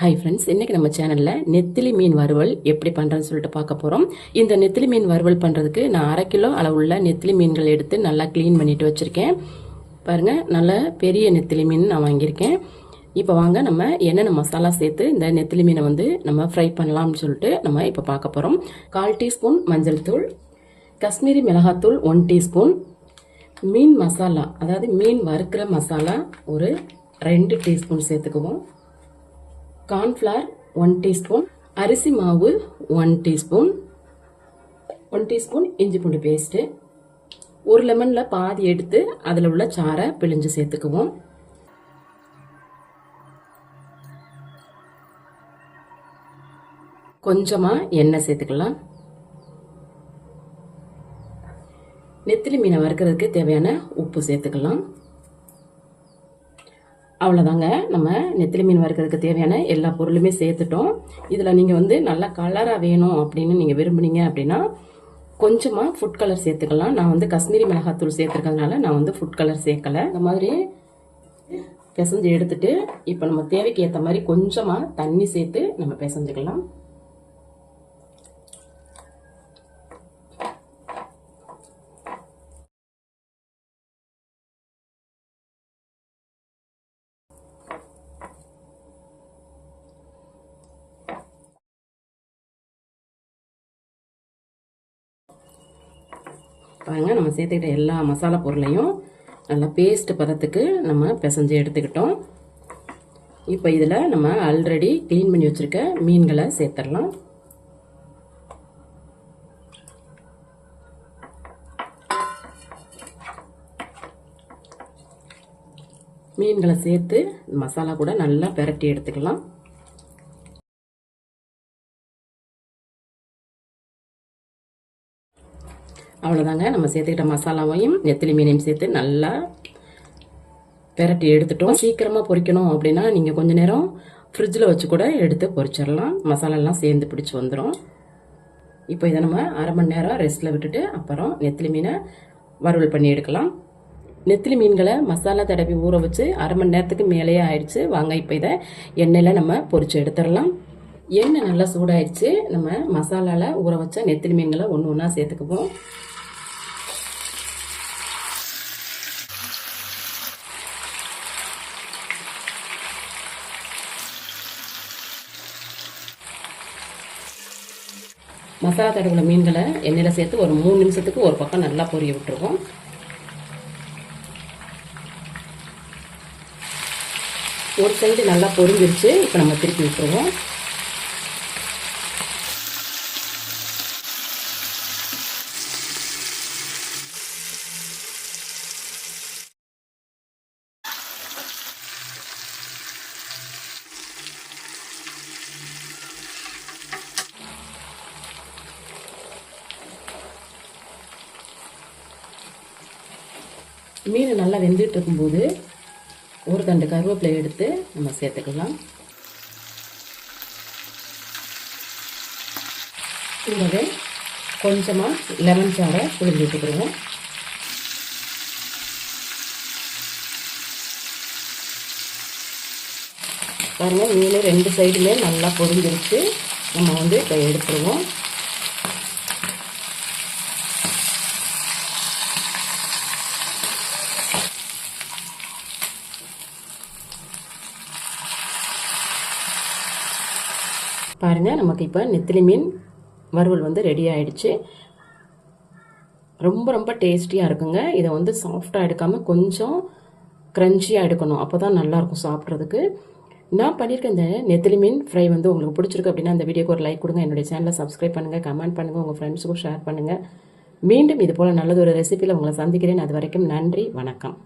Hi friends இன்றைக்கி நம்ம சேனலில் நெத்திலி மீன் வறுவல் எப்படி பண்ணுறேன்னு சொல்லிட்டு பார்க்க போகிறோம் இந்த நெத்திலி மீன் வறுவல் பண்ணுறதுக்கு நான் அரை கிலோ அளவுள்ள நெத்திலி மீன்கள் எடுத்து நல்லா க்ளீன் பண்ணிட்டு வச்சுருக்கேன். பாருங்கள் நல்ல பெரிய நெத்திலி மீன் நான் வாங்கியிருக்கேன். இப்போ வாங்க நம்ம என்னென்ன மசாலா சேர்த்து இந்த நெத்திலி மீனை வந்து நம்ம ஃப்ரை பண்ணலாம்னு சொல்லிட்டு நம்ம இப்போ பார்க்க போகிறோம் கால் டீஸ்பூன் மஞ்சள் தூள் காஷ்மீரி மிளகாத்தூள் ஒன் டீஸ்பூன் மீன் மசாலா அதாவது மீன் வறுக்கிற மசாலா ஒரு ரெண்டு டீஸ்பூன் சேர்த்துக்குவோம். கார்ன்ஃப்ளவர் ஒன் டீஸ்பூன் அரிசி மாவு ஒன் டீஸ்பூன் ஒன் டீஸ்பூன் இஞ்சி பூண்டு பேஸ்ட்டு ஒரு லெமனில் பாதி எடுத்து அதில் உள்ள சாரை பிழிஞ்சு சேர்த்துக்குவோம். கொஞ்சமாக எண்ணெய் சேர்த்துக்கலாம். நெத்திலி மீனை வறுக்கிறதுக்கு தேவையான உப்பு சேர்த்துக்கலாம். அவ்வளோதாங்க நம்ம நெத்திலி மீன் வறுக்கிறதுக்கு தேவையான எல்லா பொருளுமே சேர்த்துட்டோம். இதில் நீங்கள் வந்து நல்லா கலராக வேணும் அப்படின்னு நீங்கள் விரும்புனீங்க அப்படின்னா கொஞ்சமாக ஃபுட் கலர் சேர்த்துக்கலாம். நான் வந்து காஷ்மீரி மிளகாத்தூள் சேர்த்துருக்கறதுனால நான் வந்து ஃபுட் கலர் சேர்க்கலை. இந்த மாதிரி பிசைஞ்சு எடுத்துட்டு இப்போ நம்ம தேவைக்கு ஏற்ற மாதிரி கொஞ்சமாக தண்ணி சேர்த்து நம்ம பிசைஞ்சுக்கலாம். பார்ப்பாங்க நம்ம சேர்த்துக்கிட்ட எல்லா மசாலா பொருளையும் நல்லா பேஸ்ட் பதத்துக்கு நம்ம பிசைஞ்சு எடுத்துக்கிட்டோம். இப்போ இதில் நம்ம ஆல்ரெடி க்ளீன் பண்ணி வச்சுருக்க மீன்களை சேர்த்துடலாம். மீன்களை சேர்த்து மசாலா கூட நல்லா பெரட்டி எடுத்துக்கலாம். அவ்வளோதாங்க நம்ம சேர்த்துக்கிட்ட மசாலாவையும் நெத்திலி மீனையும் சேர்த்து நல்லா பெரட்டி எடுத்துட்டோம். சீக்கிரமாக பொரிக்கணும் அப்படின்னா நீங்கள் கொஞ்சம் நேரம் ஃப்ரிட்ஜில் வச்சு கூட எடுத்து பொரிச்சிடலாம் மசாலாலாம் சேர்ந்து பிடிச்சி வந்துடும் இப்போ இதை நம்ம அரை மணி நேரம் ரெஸ்ட்டில் விட்டுட்டு அப்புறம் நெத்திலி மீனை வறுவல் பண்ணி எடுக்கலாம். நெத்திலி மீன்களை மசாலா தடவி ஊற வச்சு அரை மணி நேரத்துக்கு மேலேயே ஆயிடுச்சு. வாங்க இப்போ இதை எண்ணெயில் நம்ம பொரிச்சு எடுத்துடலாம். எண்ணெய் நல்லா சூடாயிடுச்சு. நம்ம மசாலாவில் ஊற வச்ச நெத்திலி மீன்களை ஒன்று ஒன்றா சேர்த்துக்குவோம். மசாலா தடவுல மீன்களை எண்ணெயில் சேர்த்து ஒரு மூணு நிமிஷத்துக்கு ஒரு பக்கம் நல்லா பொரிய விட்டுருவோம். ஒரு சைடு நல்லா பொரிஞ்சிருச்சு இப்போ நம்ம திருப்பி விட்டுருவோம். மீன் நல்லா வெந்துட்டு இருக்கும்போது ஒரு தண்டு கருவேப்பிலை எடுத்து நம்ம சேர்த்துக்கலாம். கூடவே கொஞ்சமாக லெமன் சாரை புழிஞ்சு விட்டுக்கிடுவோம் பாருங்கள் மீன் ரெண்டு சைடுமே நல்லா பொரிஞ்சிருச்சு. நம்ம வந்து இப்போ எடுத்துருவோம். பாருங்கள் நமக்கு இப்போ நெத்திலி மீன் வறுவல் வந்து ரெடி ஆகிடுச்சு ரொம்ப ரொம்ப டேஸ்டியாக இருக்குங்க. இதை வந்து சாஃப்டாக எடுக்காமல் கொஞ்சம் க்ரன்ச்சியாக எடுக்கணும். அப்போ தான் நல்லாயிருக்கும் சாப்பிட்றதுக்கு. நான் பண்ணியிருக்க இந்த நெத்திலி மீன் ஃப்ரை வந்து உங்களுக்கு பிடிச்சிருக்கு அப்படின்னா அந்த வீடியோக்கு ஒரு லைக் கொடுங்க. என்னுடைய சேனலை சப்ஸ்கிரைப் பண்ணுங்கள் கமெண்ட் பண்ணுங்கள் உங்கள் ஃப்ரெண்ட்ஸுக்கும் ஷேர் பண்ணுங்கள் மீண்டும் இது போல் நல்லது ஒரு ரெசிபியில் உங்களை சந்திக்கிறேன். அது வரைக்கும் நன்றி வணக்கம்.